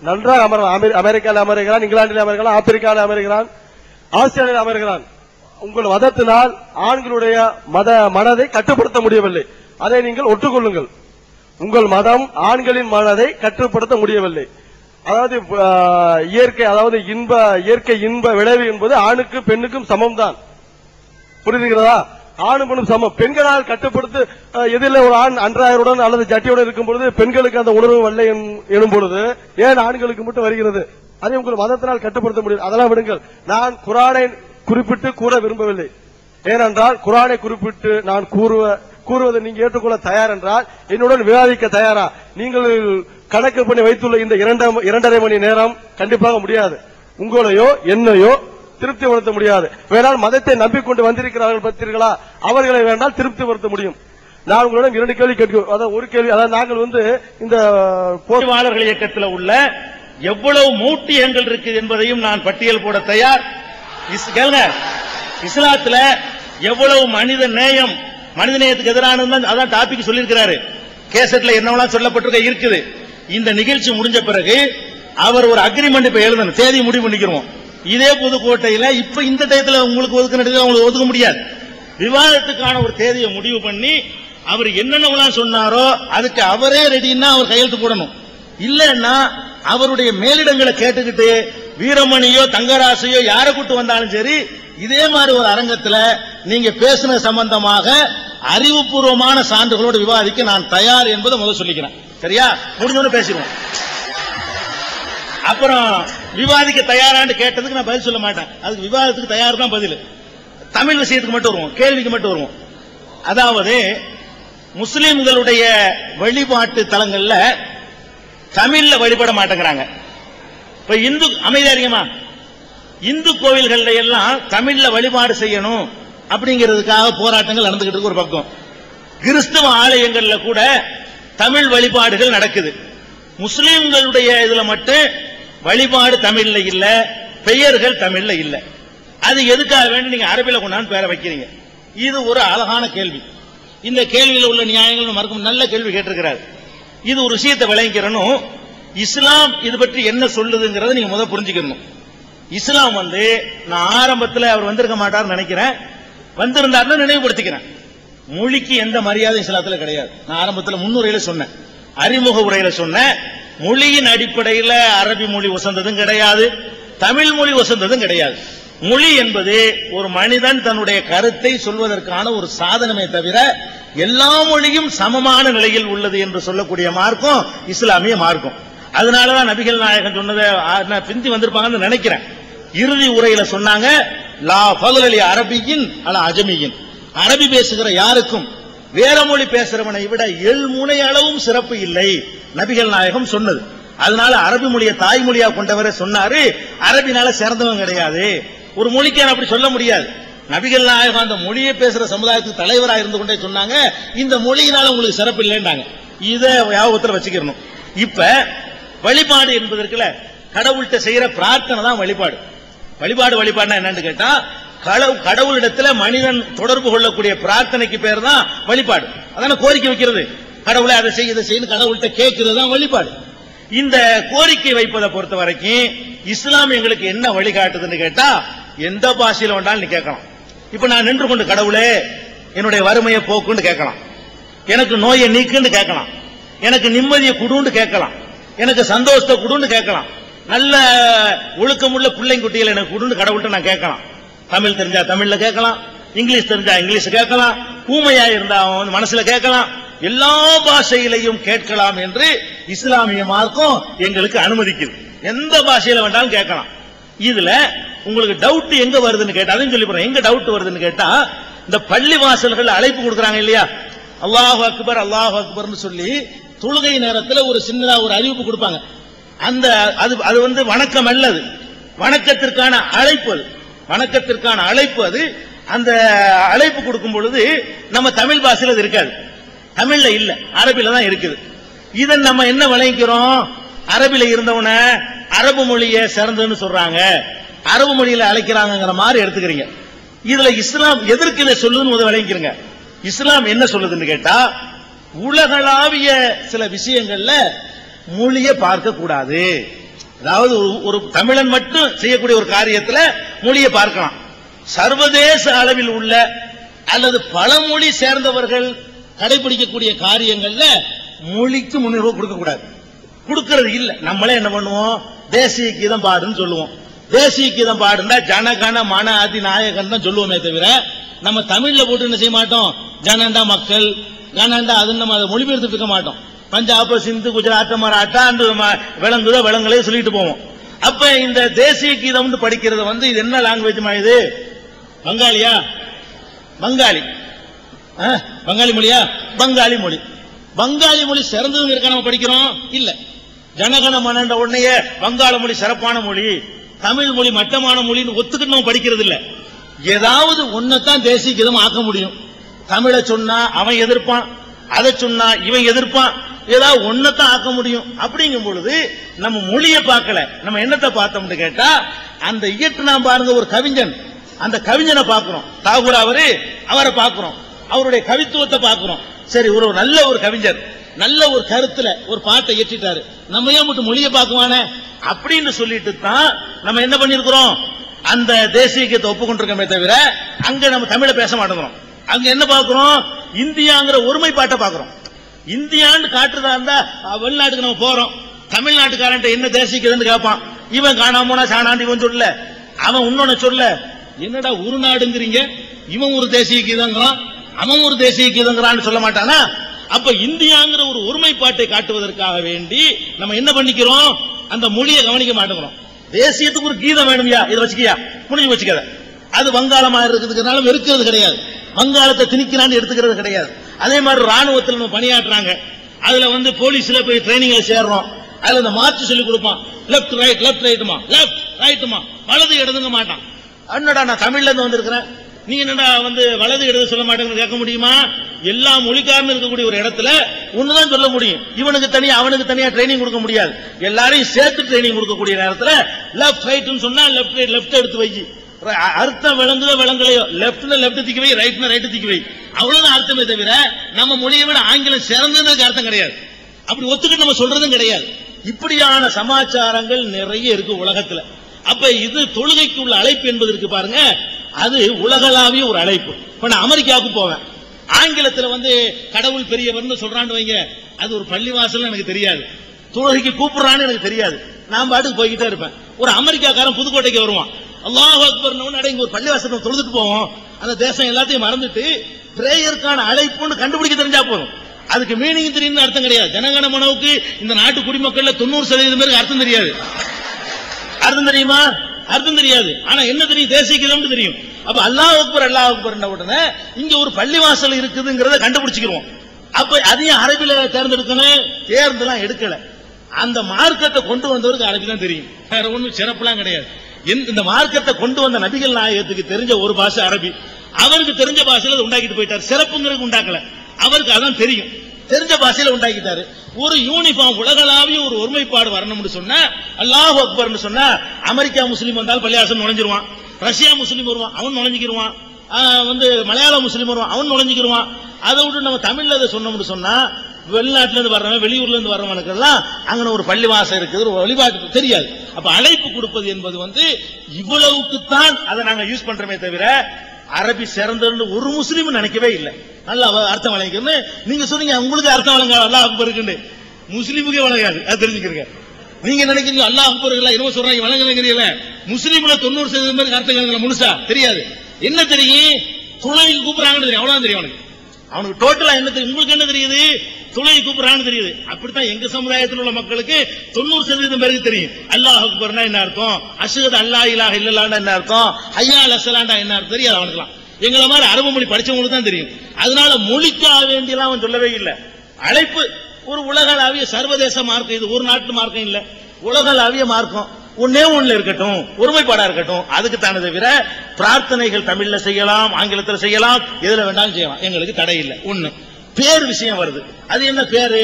நன்றாக அமர அமெரிக்காவில் அமருகிறான் இங்கிலாந்தில் அமருகிறான் ஆப்பிரிக்காவில் அமருகிறான் ஆஸ்திரேலியாவில் அமருகிறான். உங்கள் மதத்தினால் ஆண்களுடைய மத மனதை கட்டுப்படுத்த முடியவில்லை. அதை நீங்கள் ஒட்டுக்கொள்ளுங்கள் உங்கள் மதம் ஆண்களின் மனதை கட்டுப்படுத்த முடியவில்லை. அதாவது ஆஹ், இயற்கை அதாவது இன்ப இயற்கை இன்ப விளைவு என்பது ஆணுக்கு பெண்ணுக்கும் சமம்தான். புரியுதுகிறதா ஆணும் பெண்ணும் சமம் பெண்களால் கட்டுப்படுத்து எதில் எதிரில் ஒரு ஆண் அன்றாயருடன் அல்லது ஜட்டியுடன் இருக்கும் பொழுது பெண்களுக்கு அந்த உணர்வு வரலை எனும் பொழுது ஏன் ஆண்களுக்கு மட்டும் வருகிறது? அதை உங்கள் மதத்தினால் கட்டுப்படுத்த முடியும். அதெல்லாம் விடுங்கள். நான் குரானை குறிப்பிட்டு கூற விரும்பவில்லை. ஏனென்றால் குரானை குறிப்பிட்டு நான் கூறுவ கூறுவதை நீங்க ஏற்றுக்கொள்ள தயார் என்றால் என்னுடன் விவாதிக்க தயாரா? நீங்கள் கணக்கு பண்ணி வைத்துள்ள இந்த இரண்டரை மணி நேரம் கண்டிப்பாக முடியாது. உங்களையோ என்னையோ திருப்திப்படுத்த முடியாது. வேணால் மதத்தை நம்பிக்கொண்டு வந்திருக்கிறார்கள் பார்த்தீர்களா அவர்களை வேண்டால் திருப்திப்படுத்த முடியும். நான் உங்களிடம் இரண்டு கேள்வி கேட்கிறோம். அதாவது ஒரு கேள்வி. அதாவது நாங்கள் வந்து இந்த போர் போட்டியாளர்கள் இயக்கத்தில் உள்ள எவ்வளவு மூட்டியங்கள் இருக்குது என்பதையும் நான் பட்டியல் போட தயார். இஸ்- கேளுங்க. இஸ்லாத்துல எவ்வளவு மனித நேயம் மனித நேயத்துக்கு எதிரானது அதான் டாபிக் சொல்லியிருக்கிறாரு. கேசட்ல என்னவெல்லாம் சொல்லப்பட்டிருக்க இருக்குது. இந்த நிகழ்ச்சி முடிஞ்ச பிறகு அவர் ஒரு அக்ரிமெண்ட் இப்ப எழுதணும். தேதி முடிவு பண்ணிக்கிறோம் இதே புதுக்கோட்டையில இப்ப இந்த டயத்துல உங்களுக்கு ஒதுக்கின இடத்துல உங்களுக்கு ஒதுக்க முடியாது. விவாதத்துக்கான ஒரு தேதியை முடிவு பண்ணி அவர் என்னென்னலாம் சொன்னாரோ அதுக்கு அவரே ரெடின்னா அவர் கையெழுத்து போடணும். இல்லைன்னா அவருடைய மேலிடங்களை கேட்டுக்கிட்டு வீரமணியோ தங்கராசையோ யாரை கூட்டு வந்தாலும் சரி இதே மாதிரி ஒரு அரங்கத்துல நீங்க பேசின சம்பந்தமாக அறிவுபூர்வமான சான்றுகளோடு விவாதிக்க நான் தயார் என்பதை முதல் சொல்லிக்கிறேன். சரியா? முடிஞ்சோன்னு பேசிடுவோம். அப்புறம் விவாதிக்க தயாரான்னு கேட்டதுக்கு நான் பதில் சொல்ல மாட்டேன். அதுக்கு விவாதத்துக்கு தயார் தான் பதில். தமிழ் விஷயத்துக்கு மட்டும் வருவோம் கேள்விக்கு மட்டும் வருவோம். அதாவது முஸ்லிம்களுடைய வழிபாட்டு தலங்கள்ல தமிழ்ல வழிபட மாட்டேங்கிறாங்க. இப்ப இந்து அமைதியா இந்து கோவில்கள்ல எல்லாம் தமிழ்ல வழிபாடு செய்யணும் அப்படிங்கிறதுக்காக போராட்டங்கள் நடந்துகிட்டு இருக்கு ஒரு பக்கம். கிறிஸ்தவ ஆலயங்கள்ல கூட தமிழ் வழிபாடுகள் நடக்குது. முஸ்லிம்களுடைய இதுல மட்டும் வழிபாடு தமிழ்ல இல்ல பெயர்கள் தமிழ்ல இல்ல. அது எதுக்காக வேண்டி நீங்க அரபில கொண்டாந்து பேர வைக்கிறீங்க? இது ஒரு அழகான கேள்வி. இந்த கேள்வியில் உள்ள நியாயங்கள் மறக்கும் நல்ல கேள்வி கேட்டிருக்கிறார். இது ஒரு விஷயத்தை விளங்கிக்கிறனும் இஸ்லாம் இது பற்றி என்ன சொல்லுதுங்கிறத நீங்க முதல் புரிஞ்சுக்கணும். இஸ்லாம் வந்து நான் ஆரம்பத்தில் அவர் வந்திருக்க மாட்டார்னு நினைக்கிறேன். வந்திருந்தாருன்னு நினைவுபடுத்திக்கிறேன். மொழிக்கு எந்த மரியாதையும் இஸ்லாத்துல கிடையாது. நான் ஆரம்பத்தில் முன்னுரையில சொன்னேன். அறிமுக உரையில சொன்னேன். மொழியின் அடிப்படையில் அரபி மொழி உசந்ததும் கிடையாது தமிழ் மொழி உசந்ததும் கிடையாது. மொழி என்பது ஒரு மனிதன் தன்னுடைய கருத்தை சொல்வதற்கான ஒரு சாதனமே தவிர எல்லா மொழியும் சமமான நிலையில் உள்ளது என்று சொல்லக்கூடிய மார்க்கம் இஸ்லாமிய மார்க்கம். அதனாலதான் நபிகள் நாயகன் சொன்னதை பிந்தி வந்திருப்பாங்கன்னு நினைக்கிறேன். இறுதி உரையில சொன்னாங்க லா பகுலி அரபியின் அல்ல அஜமியின். அரபி பேசுகிற யாருக்கும் வேற மொழி பேசுறவனை விட எள் முனை அளவும் சிறப்பு இல்லை. நபிகள் நாயகம் சொன்னது. அதனால அரபி மொழியை தாய்மொழியா கொண்டவரை சொன்னாரு. அரபினால சிறந்தவன் கிடையாது. ஒரு மொழிக்கு அப்படி சொல்ல முடியாது. நபிகள் நாயகம் அந்த மொழியை பேசுற சமுதாயத்துக்கு தலைவரா இருந்து கொண்டே சொன்னாங்க. இந்த மொழியினால உங்களுக்கு சிறப்பு இல்லைன்றாங்க. இத ஞாபகத்தில் வச்சுக்கணும் இப்ப வழிபாடு என்பதற்குல கடவுள்கிட்ட செய்யற பிரார்த்தனை தான் வழிபாடு. வழிபாடு வழிபாடுனா என்னன்னு கேட்டா கடவுள் கடவுளிடத்துல மனிதன் தொடர்பு கொள்ளக்கூடிய பிரார்த்தனைக்கு பேர் தான் வழிபாடு. அதான கோரிக்கை வைக்கிறது. கடவுளை அதை செய்ய இதை செய்யு கடவுள்கிட்ட கேட்கிறது தான் வழிபாடு. இந்த கோரிக்கை வைப்பதை பொறுத்த வரைக்கும் இஸ்லாம் எங்களுக்கு என்ன வழிகாட்டுதுன்னு கேட்டா எந்த பாஷையில் வேண்டாலும் நீ கேட்கலாம். இப்ப நான் நின்று கொண்டு கடவுளே என்னுடைய வறுமையை போக்குன்னு கேட்கலாம். எனக்கு நோயை நீக்குன்னு கேட்கலாம். எனக்கு நிம்மதியை குடுன்னு கேட்கலாம். எனக்கு சந்தோஷத்தை குடுன்னு கேட்கலாம். நல்ல ஒழுக்கமுள்ள பிள்ளைங்குட்டிகள் எனக்கு குடுன்னு கடவுள்கிட்ட நான் கேட்கலாம். தமிழ் தெரிஞ்சா தமிழ்ல கேட்கலாம். இங்கிலீஷ் தெரிஞ்சா இங்கிலீஷ் கேட்கலாம். ஊமையா இருந்தா அவன் மனசுல கேட்கலாம். எல்லா பாஷையிலையும் கேட்கலாம் என்று இஸ்லாமிய மார்க்கம் எங்களுக்கு அனுமதிக்குது. எந்த பாஷையில வேண்டாலும் கேட்கலாம். இதுல உங்களுக்கு டவுட் எங்க வருதுன்னு கேட்டா அதையும் சொல்லி போறேன் எங்க டவுட் வருதுன்னு கேட்டா இந்த பள்ளி வாசல்கள் அழைப்பு கொடுக்கறாங்க இல்லையா? அல்லாஹ் அக்பர் அல்லாஹ் அக்பர்னு சொல்லி தொழுகை நேரத்தில் ஒரு சின்னதா ஒரு அறிவிப்பு கொடுப்பாங்க. அந்த அது அது வந்து வணக்கம் அல்லது. வணக்கத்திற்கான அழைப்பு அது. வணக்கத்திற்கான அழைப்பு அது. அந்த அழைப்பு கொடுக்கும் பொழுது நம்ம தமிழ் பாஷையில் அது இருக்காது. தமிழ்ல இல்ல அரபில தான் இருக்குது. இதை நம்ம என்ன விளைவிக்கிறோம்? அரபில இருந்தவன அரபு மொழியை சிறந்ததுன்னு சொல்றாங்க. அரபு மொழியில அழைக்கிறாங்கங்கிற மாதிரி எடுத்துக்கிறீங்க. இதுல இஸ்லாம் எதற்கு இதை சொல்லுதுன்னு முதல்ல இஸ்லாம் என்ன சொல்லுதுன்னு கேட்டா உலகளாவிய சில விஷயங்கள்ல மொழியை பார்க்க கூடாது. அதாவது ஒரு- ஒரு தமிழன் மட்டும் செய்யக்கூடிய ஒரு காரியத்துல மொழியை பார்க்கலாம். சர்வதேச அளவில் உள்ள அல்லது பல மொழி சேர்ந்தவர்கள் கடைபிடிக்கக்கூடிய காரியங்கள்ல மொழிக்கு முன்னுரிமை கொடுக்க கூடாது கொடுக்கறது இல்ல. நம்மளே என்ன பண்ணுவோம்? தேசிய கீதம் பாடுன்னு சொல்லுவோம். தேசிய கீதம் பாடுனா ஜனகன மன அதி நாயகன் தான் சொல்லுவோமே தவிர நம்ம தமிழ்ல போட்டு என்ன செய்ய மாட்டோம்? ஜனண்டா மக்கள் கனண்டா அது நம்ம அதை மொழிபெயர்த்து இருக்க மாட்டோம். பஞ்சாப் சிந்து குஜராத் மராட்டா அந்த ம- விலங்குதோ விலங்குகளே சொல்லிட்டு போவோம். அப்ப இந்த தேசிய கீதம் படிக்கிறது வந்து இது என்ன லாங்குவேஜ் இது? பங்காளியா? பங்காளி. பங்காளி மொழியா? பங்காளி மொழி. பங்காளி மொழி சிறந்ததுங்க இருக்க நம்ம படிக்கிறோம். இல்ல. ஜனகன மனன்ற உடனேயே வங்காள மொழி சிறப்பான மொழி தமிழ் மொழி மட்டமான மொழின்னு ஒத்துக்கிட்டு நம்ம படிக்கிறது இல்ல. ஏதாவது ஒன்னதான் தேசிய கீதம் ஆக்க முடியும். தமிழை சொன்னா அவன் எதிர்ப்பான் அதை சொன்னா இவன் எதிர்ப்பான். ஏதாவது ஒன்னத்தான் ஆக்க முடியும். அப்படிங்கும் பொழுது நம்ம மொழியை பார்க்கல. நம்ம என்னத்தை பார்த்தோம்னு கேட்டா அந்த இயற்றுனா பாருங்க ஒரு கவிஞன். அந்த கவிஞனை பார்க்கிறோம். தாகூர் அவரு அவரை பார்க்கிறோம். அவருடைய கவித்துவத்தை பார்க்கிறோம் சரி ஒரு நல்ல ஒரு கவிஞர். நல்ல ஒரு கருத்துல ஒரு பாட்டை இயற்றிட்டாரு. நம்ம ஏன் மட்டும் மொழியை பார்க்குவானே? அப்படின்னு சொல்லிட்டு தான் நம்ம என்ன பண்ணிருக்கிறோம் அந்த தேசிய கீதத்தை ஒப்புக்கொண்டிருக்கோமே தவிர அங்க நம்ம தமிழை பேச மாட்டேங்கிறோம். அங்க என்ன பாக்குறோம் இந்தியாங்கிற ஒருமைப்பாட்டை பாக்குறோம் இந்தியான்னு காட்டுறதா இருந்தா வெளிநாட்டுக்கு நம்ம போறோம். தமிழ்நாட்டுக்காரன்ட்ட என்ன தேசிக்குதுன்னு கேட்பான். இவன் காணாம போனா சாணாண்டு இவன் சொல்லல. அவன் இன்னொன்னு சொல்ல என்னடா ஒரு நாடுங்கிறீங்க இவன் ஒரு தேசிய கீதங்கிறான். அவன் ஒரு தேசிய கீதங்கிறான்னு சொல்ல மாட்டானா? அப்ப இந்தியாங்கிற ஒரு ஒருமைப்பாட்டை காட்டுவதற்காக வேண்டி நம்ம என்ன பண்ணிக்கிறோம்? அந்த மொழியை கவனிக்க மாட்டேங்கிறோம். தேசியத்துக்கு ஒரு கீதம் வேணும்யா? இதை வச்சுக்கியா? முடிஞ்சு வச்சுக்கத. அது வங்காளமா இருக்கிறதுனால வெறுக்கிறது கிடையாது. வங்காளத்தை திணிக்கிறான்னு எடுத்துக்கிறது கிடையாது. அதே மாதிரி ராணுவத்தில் நம்ம பணியாற்றுறாங்க. அதுல வந்து போலீஸ்ல போய் ட்ரைனிங்ல சேர்றோம். அதுல இந்த மாற்று சொல்லி கொடுப்பான். லெஃப்ட் ரைட் லெஃப்ட் ரைட்டுமா லெஃப்ட் ரைட்டுமா வலது இடதுங்க மாட்டான். என்னடா நான் தமிழ்ல இருந்து வந்திருக்கிறேன். நீ என்னடா வந்து வலது இடது சொல்ல மாட்டேங்கன்னு கேட்க முடியுமா? எல்லா மொழிக்காரனும் இருக்கக்கூடிய ஒரு இடத்துல ஒண்ணுதான் சொல்ல முடியும். இவனுக்கு தனியா அவனுக்கு தனியா ட்ரைனிங் கொடுக்க முடியாது. எல்லாரையும் சேர்த்து ட்ரைனிங் கொடுக்கக்கூடிய நேரத்தில் லெஃப்ட் ரைட்னு சொன்னா லெஃப்ட் ரைட் லெஃப்ட் எடுத்து வை. அர்த்தம் விளங்குதோ விளங்கலையோ லெப்ட்ல லெஃப்ட் திக்கி வை ரைட்னா ரைட் திக்கி வை. அவ்வளவுதான் அர்த்தமே தவிர நம்ம மொழியை விட ஆங்கிலம் சிறந்ததுக்கு அர்த்தம் கிடையாது. அப்படி ஒத்துக்கிட்டு நம்ம சொல்றதும் கிடையாது. இப்படியான சமாச்சாரங்கள் நிறைய இருக்கு உலகத்துல. அப்ப இது தொழுகைக்கு உள்ள அழைப்பு என்பதற்கு பாருங்க. அது உலகளாவிய ஒரு அழைப்பு. இப்ப நான் அமெரிக்காவுக்கு போவேன். ஆங்கிலத்துல வந்து கடவுள் பெரியவர்னு சொல்றான்னு வைங்க. அது ஒரு பள்ளிவாசல் எனக்கு தெரியாது. தொழுகைக்கு கூப்பிடுறான்னு எனக்கு தெரியாது. நான் பாட்டுக்கு போய்கிட்டே இருப்பேன். ஒரு அமெரிக்காக்காரன் புதுக்கோட்டைக்கு வருவான். அல்லாஹ் அக்பர் இங்க ஒரு பள்ளிவாசல் தொழுதுட்டு போவோம். அந்த தேசம் எல்லாத்தையும் மறந்துட்டு பிரேயருக்கான அழைப்புன்னு கண்டுபிடிக்க தெரிஞ்சா போதும். அதுக்கு மீனிங் தெரியும்னு அர்த்தம் கிடையாது. ஜனகண மனவுக்கு இந்த நாட்டு குடிமக்கள்ல தொண்ணூறு சதவீதம் பேருக்கு அர்த்தம் தெரியாது. அர்த்தம் தெரியுமா? அர்த்தம் தெரியாது. ஆனா என்ன தெரியும்? தேசிய கீதம்னு தெரியும். அப்ப அல்லாஹ் அக்பர் அல்லாஹ் அக்பர் உடனே இங்க ஒரு பள்ளிவாசல் இருக்குதுங்கிறத கண்டுபிடிச்சுக்கிறோம் அப்ப அதையும் அரபில தேர்ந்தெடுக்கணும் தேர்ந்தெல்லாம் எடுக்கல. அந்த மார்க்கத்தை கொண்டு வந்தவருக்கு அரபி தான் தெரியும். வேற ஒண்ணும் சிறப்புலாம் கிடையாது. இந்த மார்க்கத்தை கொண்டு வந்த நபிகள் நாயகத்துக்கு தெரிஞ்ச ஒரு பாஷை அரபி. அவருக்கு தெரிஞ்ச பாஷையில உண்டாக்கிட்டு போயிட்டார். சிறப்புங்கிறது உண்டாக்கல. அவருக்கு அதான் தெரியும். தெரிஞ்ச பாஷையில உண்டாக்கிட்டாரு. ஒரு யூனிஃபார்ம் உலகளாவிய ஒரு ஒருமைப்பாடு வரணும்னு சொன்னா அல்லாஹ் அக்பர்னு சொன்னா அமெரிக்கா முஸ்லீம் வந்தால் பள்ளியாசம் நுழைஞ்சிருவான். ரஷ்யா முஸ்லீம் வருவான் அவன் நுழைஞ்சிக்கிருவான். வந்து மலையாள முஸ்லீம் வருவான் அவன் நுழைஞ்சிக்கிருவான். அதை விட்டு நம்ம தமிழ்ல அதை சொன்னோம்னு சொன்னா வெளிநாட்டுல இருந்து வர்றவன் வெளியூர்ல இருந்து வர்றவனுக்கு எல்லாம் அங்கே ஒரு பள்ளிவாசம் இருக்குது ஒரு வழிபாட்டு தெரியாது. அப்ப அழைப்பு கொடுப்பது என்பது வந்து இவ்வளவுக்குத்தான் அதை நாங்க யூஸ் பண்றோமே தவிர அரபி சிறந்தன்னு ஒரு முஸ்லீம் நினைக்கவே இல்லை. நல்லா அர்த்தம் வழங்கிக்கணும்னு நீங்க சொன்னீங்க உங்களுக்கு அர்த்தம் வழங்க அல்லாஹ் அக்பர் இருக்குன்னு. முஸ்லீமுக்கே வழங்காது அது தெரிஞ்சுக்கிறீங்க. நீங்க நினைக்கிறீங்க அல்லாஹ் அக்பர் இல்ல என்னமோ சொல்றாங்க வழங்குறீங்கல்ல முஸ்லீம்ல தொண்ணூறு சதவீதம் பேருக்கு அர்த்தம் வழங்கல முழுசா தெரியாது. என்ன தெரியும்? துணைக்கு கூப்பிடுறாங்கன்னு தெரியும். அவ்வளவு தெரியும் அவனுக்கு. அவனுக்கு டோட்டலா என்ன தெரியும்? உங்களுக்கு என்ன தெரியுது? துணை கூப்பிடுறான்னு தெரியுது. அப்படித்தான் எங்க சமுதாயத்தில் உள்ள மக்களுக்கு தொண்ணூறு சதவீதம் பேருக்கு தெரியும். அல்லாஹ் அக்பர்னா என்ன அர்த்தம்? அசுகத் அல்லாஹ் இலாஹ இல்லல்லாஹ்னா என்ன அர்த்தம்? ஐயா அலசலாண்டா என்ன அர்த்தம்? தெரியாது அவனுக்குலாம் எங்களை மாதிரி அரபு மொழி படிச்சவங்களுக்கு தான் தெரியும். அதனால மொழிக்காக வேண்டியெல்லாம் அவன் சொல்லவே இல்லை. அழைப்பு ஒரு உலகளாவிய சர்வதேச மார்க்கம் இது ஒரு நாட்டு மார்க்கம் இல்ல. உலகளாவிய மார்க்கம் ஒன்னே ஒண்ணுல இருக்கட்டும் ஒருமைப்பாடா இருக்கட்டும் அதுக்கு தானே தவிர பிரார்த்தனைகள் தமிழ்ல செய்யலாம் ஆங்கிலத்தில் செய்யலாம் எதுல வேண்டாலும் செய்யலாம். எங்களுக்கு தடை இல்லை. ஒண்ணு பேர் விஷயம் வருது. அது என்ன பேரு?